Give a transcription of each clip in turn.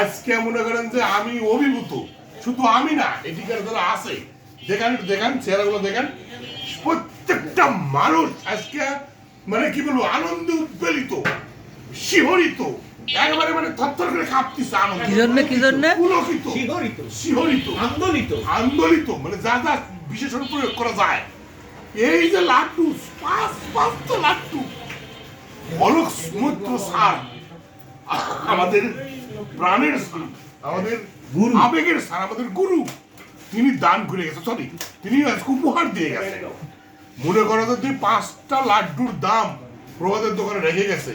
আজকে মনে করেন যে আমি অভিভূত শুধু আমি না এদিকের যারা আছে দেখেন দেখেন চেহারাগুলো দেখেন প্রত্যেকটা মানুষ আজকে মানে কি বলব আনন্দে উদ্বেলিত শিহরিত একেবারে মানে থরথর করে কাঁপতিছে আনন্দ। কি জন্যে, কি জন্যে? পুলকিত শিহরিত শিহরিত আন্দোলিত। আন্দোলিত মানে যা যা বিশেষণ প্রয়োগ করা যায়। এই যে লাড্ডু পাঁচ পাঁচটা লাড্ডু অলোক সমুদ্র সার আমাদের প্রাণের সার আমাদের গুরু। আবেগের সার আমাদের গুরু। তিনি দান করে গেছে সরি তিনি আজকে উপহার দিয়ে গেছে। মনে করো যে পাঁচটা লাড্ডুর দাম প্রভাতের দোকানে রেখে গেছে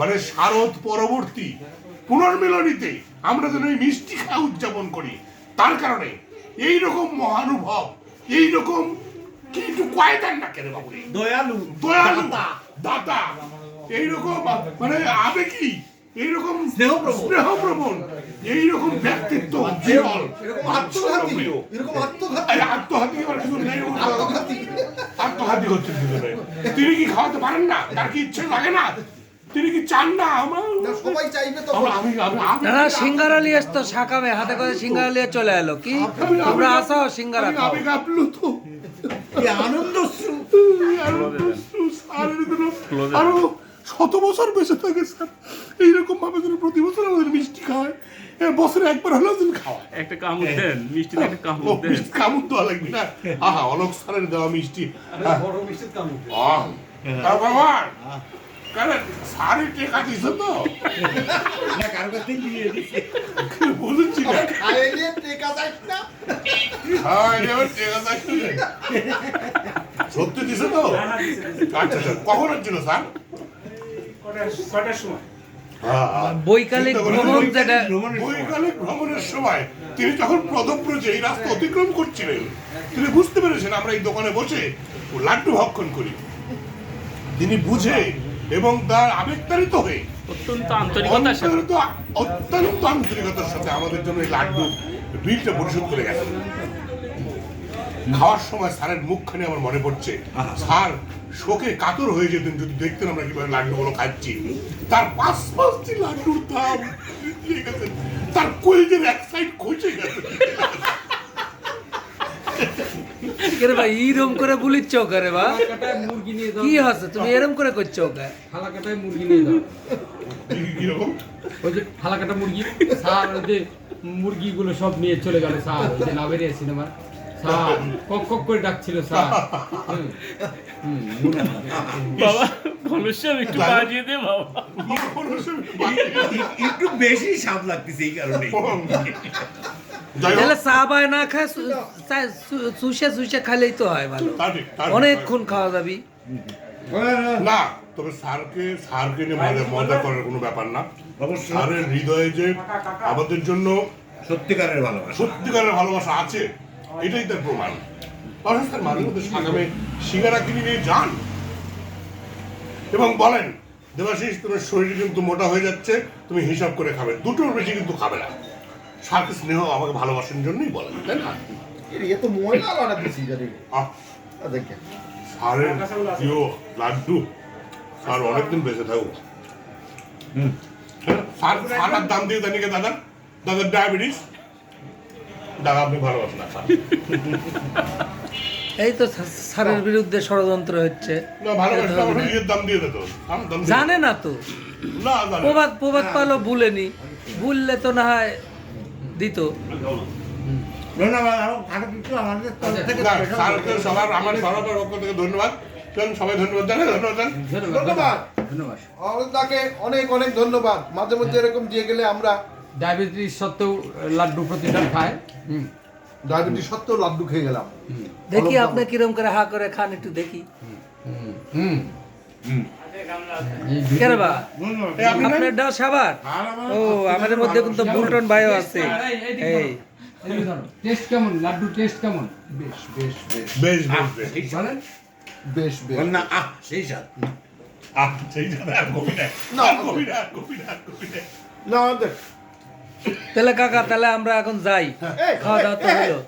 মানে শারদ পরবর্তী পুনর্মিলনীতে আমরা যেন এই মিষ্টি খাওয়া উদযাপন করি তার কারণে এই রকম মহানুভব এই রকম কি একটু কয়দান না কেন বাবু দয়ালু দয়ালু দাতা, দাতা। এইরকম মানে আবেগী এইরকম স্নেহপ্রবণ। এইরকম ব্যক্তিত্ব। আত্মঘাতী। হচ্ছে তিনি কি খাওয়াতে পারেন না? তার কি ইচ্ছে লাগে না? তিনি কি চান না? আমার সবাই চাইবে তো আমি আমি আমি না না সিঙ্গারা নিয়ে আসতো হাতে করে সিঙ্গারা নিয়ে চলে এলো। কি? তোমরা সিঙ্গারা আমি আরও শত বছর বেঁচে থাকে স্যার। এইরকম ভাবে যেন প্রতি বছর আমাদের মিষ্টি খাওয়ায় এ, বছরে একবার হলেও যেন খাওয়ায়। একটা কামড় দেন মিষ্টিতে একটা কামড় দেন। মিষ্টি কামড় দেওয়া লাগবে না। আহা অলোক স্যারের দেওয়া মিষ্টি। আহ, তা বাবা কারণ স্যারের টেকা দিছে তো। না কারও কাছ নিয়ে দিচ্ছে বুঝেছি না। খাইয়ে দিয়ে টেকা যাইস না। হ্যাঁ এটা আবার টেকা চাইছে সত্যি দিছে তো? আচ্ছা আচ্ছা কখন হচ্ছিল স্যার? হ্যাঁ, হ্যাঁ। বৈকালিক ভ্রমণ যেটা বৈকালিক ভ্রমণের সময় তিনি যখন এই রাস্তা অতিক্রম করছিলেন তিনি বুঝতে পেরেছেন আমরা এই দোকানে বসে লাড্ডু ভক্ষণ করি। তিনি বুঝে এবং তার আবেগতাড়িত হয়ে অত্যন্ত আন্তরিকতার সাথে। অত্যন্ত অত্যন্ত আন্তরিকতার সাথে আমাদের জন্য এই লাড্ডু বিলটা পরিশোধ করে গেছেন খাওয়ার সময় স্যারের মুখখানে আমার মনে পড়ছে। স্যার শোকে কাতর হয়ে যেতেন যদি দেখতেন আমরা কীভাবে লাড্ডুগুলো খাচ্ছি। তার পাঁচ পাঁচটি লাড্ডুর দাম তার কলজের এক সাইড খসে গেছে। কেরে ভাই ইরম করে বলিচ্ছ করে বা? মুরগি নিয়ে দাও কি হচ্ছে? তুমি এরম করে করছ ওকে? কাটায় মুরগি নিয়ে দাও ওই যে কাটা মুরগি স্যার ওই যে মুরগিগুলো সব নিয়ে চলে গেল স্যার ওই যে নাবেরিয়া সিনেমা স্যার কক কক করে ডাকছিল স্যার। হুম, হুম, হয়। বাবা ঘনশ্যাম একটু বাজিয়ে দে বাবা। একটু বেশি স্বাদ লাগতেছে এই কারণে। তাহলে চা না খায় খাইলেই তো হয় ভালো। অনেকক্ষণ খাওয়া যাবি। না তবে স্যারকে স্যারকে নিয়ে মজা মজা করার কোনো ব্যাপার না। স্যারের হৃদয়ে যে আমাদের জন্য সত্যিকারের ভালোবাসা। সত্যিকারের ভালোবাসা আছে এটাই তার প্রমাণ। মাঝে মধ্যে সাগামে সিঙ্গারা কিনে নিয়ে যান। এবং বলেন দেবাশিস তোমার শরীর কিন্তু মোটা হয়ে যাচ্ছে তুমি হিসাব করে খাবে। দুটোর বেশি কিন্তু খাবে না। স্যারকে স্নেহ আমাকে ভালোবাসার জন্যই বলেন তাই না? ময়লা বানা দিছি প্রিয় লাড্ডু স্যার অনেকদিন বেঁচে থাকুক। স্যারের দাম দিয়ে জানি দাদা দাদার ডায়াবেটিস দাদা আপনি ভালোবাসেন না স্যার। এই তো স্যার- স্যারের বিরুদ্ধে ষড়যন্ত্র হচ্ছে। জানে না তো। না প্রবাদ প্রবাদ পালো ভুলেনি। ভুললে তো না হয় দিত। ধন্যবাদ ভালো স্যারকে সবার আমার সবার পক্ষ থেকে ধন্যবাদ। চলুন, সবাই ধন্যবাদ ধন্যবাদ ধন্যবাদ। ধন্যবাদ। অরুণদাকে অনেক অনেক ধন্যবাদ। মাঝে মধ্যে এরকম দিয়ে গেলে আমরা ডায়াবেটিস সত্ত্বেও লাড্ডু প্রতিষ্ঠান খায়। ডায়াবেটিস সত্ত্বেও লাড্ডু খেয়ে গেলাম। দেখি আপনি কিরম করে হা করে খান একটু দেখি। হুম? আপনার ডাল সাবার? ও আমাদের মধ্যে কিন্তু বুলটন ভাইও আছে। এই। টেস্ট কেমন? লাড্ডু টেস্ট কেমন? বেশ বেশ বেশ। বেশ বেশ বেশ। বেশ বেশ। না আহ সেই স্বাদ আহ, সেই জন্য আর কবি না, আর কবি না, আর কবি না, আর কবি না। না তাহলে কাকা তাহলে আমরা এখন যাই। খাওয়া দাওয়া তো এই, হলো।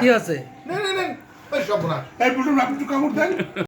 কি আছে? নে নে নে ওই সব না এই আপনি একটু কামড় দেন।